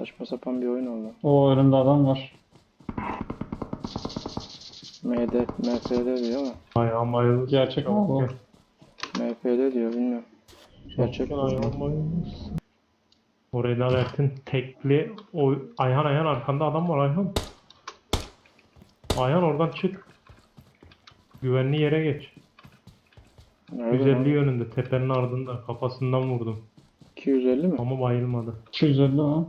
Saçma sapan bir oyun oldu. O önümde adam var. MD, MFD diyor ama. Ayağım bayıldı. Gerçek mi bu? MFD diyor bilmiyorum. Gerçek mi? Ayağım bayıldı. Oraya da Ertin tekli. O, Ayhan Ayhan arkanda adam var Ayhan. Ayhan oradan çık. Güvenli yere geç. Nerede 150 lan? yönünde tepenin ardında kafasından vurdum 250 mi? ama bayılmadı. 250 ha.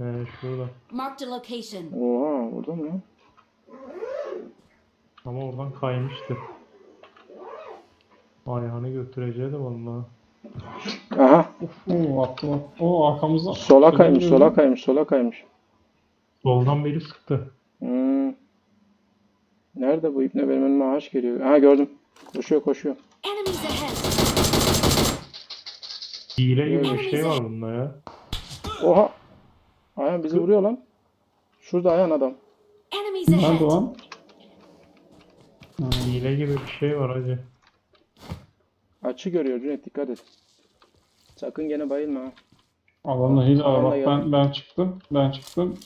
Ee, şurada. Marked a location. Oha burada mı lan? Ama oradan kaymıştı. Ayağını götüreceğdi vallahi. Aha Oo attı bak. Oo arkamızda. sola kaymış bir sola kaymış sola kaymış. Soldan biri sıktı. Hmm. Nerede bu ipne benim önüme ağaç geliyor. Aha gördüm. Koşuyor koşuyor. Enemies ahead. Hile gibi bir şey var bunda ya. Oha. Ayhan bizi vuruyor lan. Şurada Ayhan adam. Nerede lan? Hile gibi bir şey var hacı. Açı görüyor Cüneyt dikkat et. Sakın gene bayılma ha. Adamda hile var. Adamla Bak ben, ben çıktım. Ben çıktım.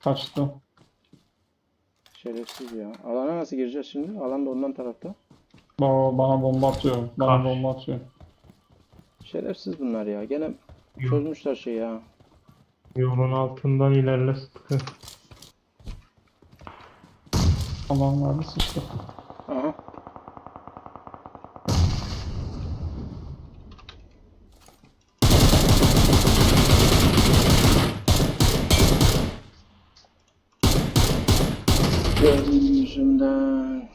Kaçtım. Şerefsiz ya. Alana nasıl gireceğiz şimdi? Alan da ondan tarafta. Baba bana bomba atıyor. Bana Karşı. bomba atıyor. Şerefsiz bunlar ya. Gene çözmüşler şeyi ya. Yolun altından ilerle sıkı. Adam vardı sıçtı. Aha. Gözümden.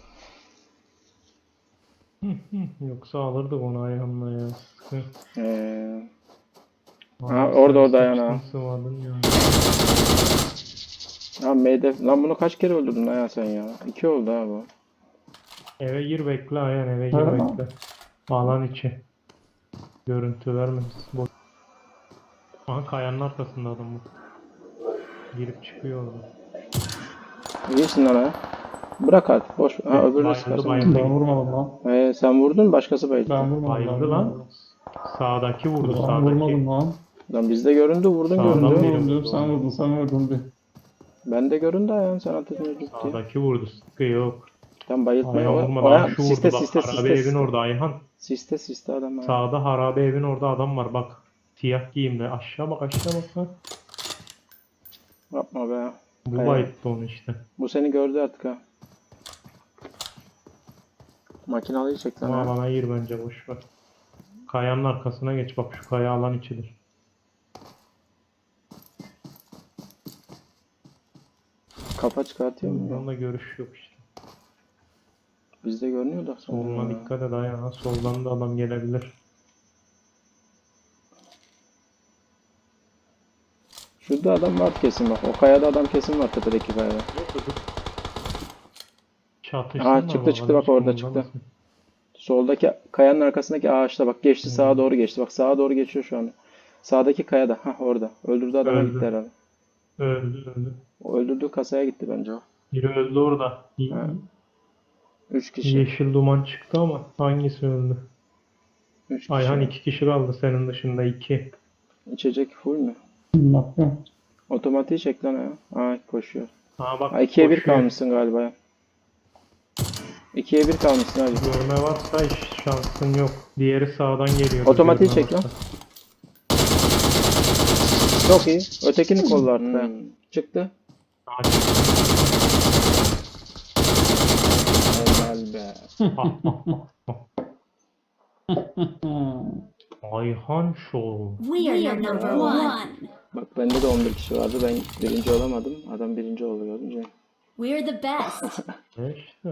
Yoksa alırdık onu ayağımla ya. Sıkı. Ee, Ha, orada, orada ayağına. sıvadın ya. ya lan bunu kaç kere öldürdün ya sen ya? İki oldu ha bu. Eve gir bekle Ayhan eve gir Ha. bekle. Alan içi. Görüntü vermemiz. Boş. Aha kayanın arkasında adam bu. Girip çıkıyor orada. İyisin lan ha. Bırak artık boş. Ha Evet, öbürünü bayıldı, sıkarsın. bayıldı. Ben vurmadım lan. Ee, sen vurdun başkası bayıldı. Ben vurmadım. Bayıldı lan. Sağdaki vurdu Ben sağdaki. vurmadım lan. Lan bizde göründü vurdun Sağdan göründü. Vurdum sen vurdun sen vurdun bir. Ben de göründü ayağın sen ateşini gitti. Sağdaki vurdu sıkı yok. Tam bayıltmaya Lan ayağın şu vurdu siste bak siste harabe siste evin siste. orada Ayhan. Siste siste adam ha. Sağda harabe evin orada adam var bak. Siyah giyimli. Aşağı bak aşağı bak. Ha. Yapma be. Bu Ayhan. bayıttı onu işte. Bu seni gördü artık ha. Makinalıyı çek lan Bu ha. alana gir bence boş ver. Kayanın arkasına geç bak şu kaya alan içidir. Kafa çıkartıyor mu? Ondan da görüş yok işte. Bizde görünüyor da. Soluna dikkat et Ayhan. Soldan da adam gelebilir. Şurada adam var kesin bak. O kayada adam kesin var tepedeki kayada. Çatışsın Aa, çıktı, bakalım, çıktı, bak orada çıktı. kullanmasın. Soldaki kayanın arkasındaki ağaçta bak geçti sağa doğru geçti. Bak sağa doğru geçiyor şu anda. Sağdaki kayada. Hah orada. Öldürdü adama Öldü. gitti herhalde. Öldü öldü. O öldürdüğü kasaya gitti bence o. Biri öldü orada. Ha. Üç kişi. Yeşil duman çıktı ama hangisi öldü? Üç kişi. Ayhan iki kişi kaldı senin dışında iki. İçecek full mü? Bakıyorum. Otomatiği çek lan ha. Aa koşuyor. Ha bak Ha, ikiye bir koşuyor. kalmışsın galiba ya. İkiye bir kalmışsın hadi. Görme varsa hiç şansın yok. Diğeri sağdan geliyor. Otomatiği Görme çek lan. varsa. Çok iyi. Ötekini kollar. Hmm. Çıktı. Helal be. Ayhan Show. We are number one. Bak bende de 11 kişi vardı. Ben birinci olamadım. Adam birinci oldu gördün mü? We're the best. İşte.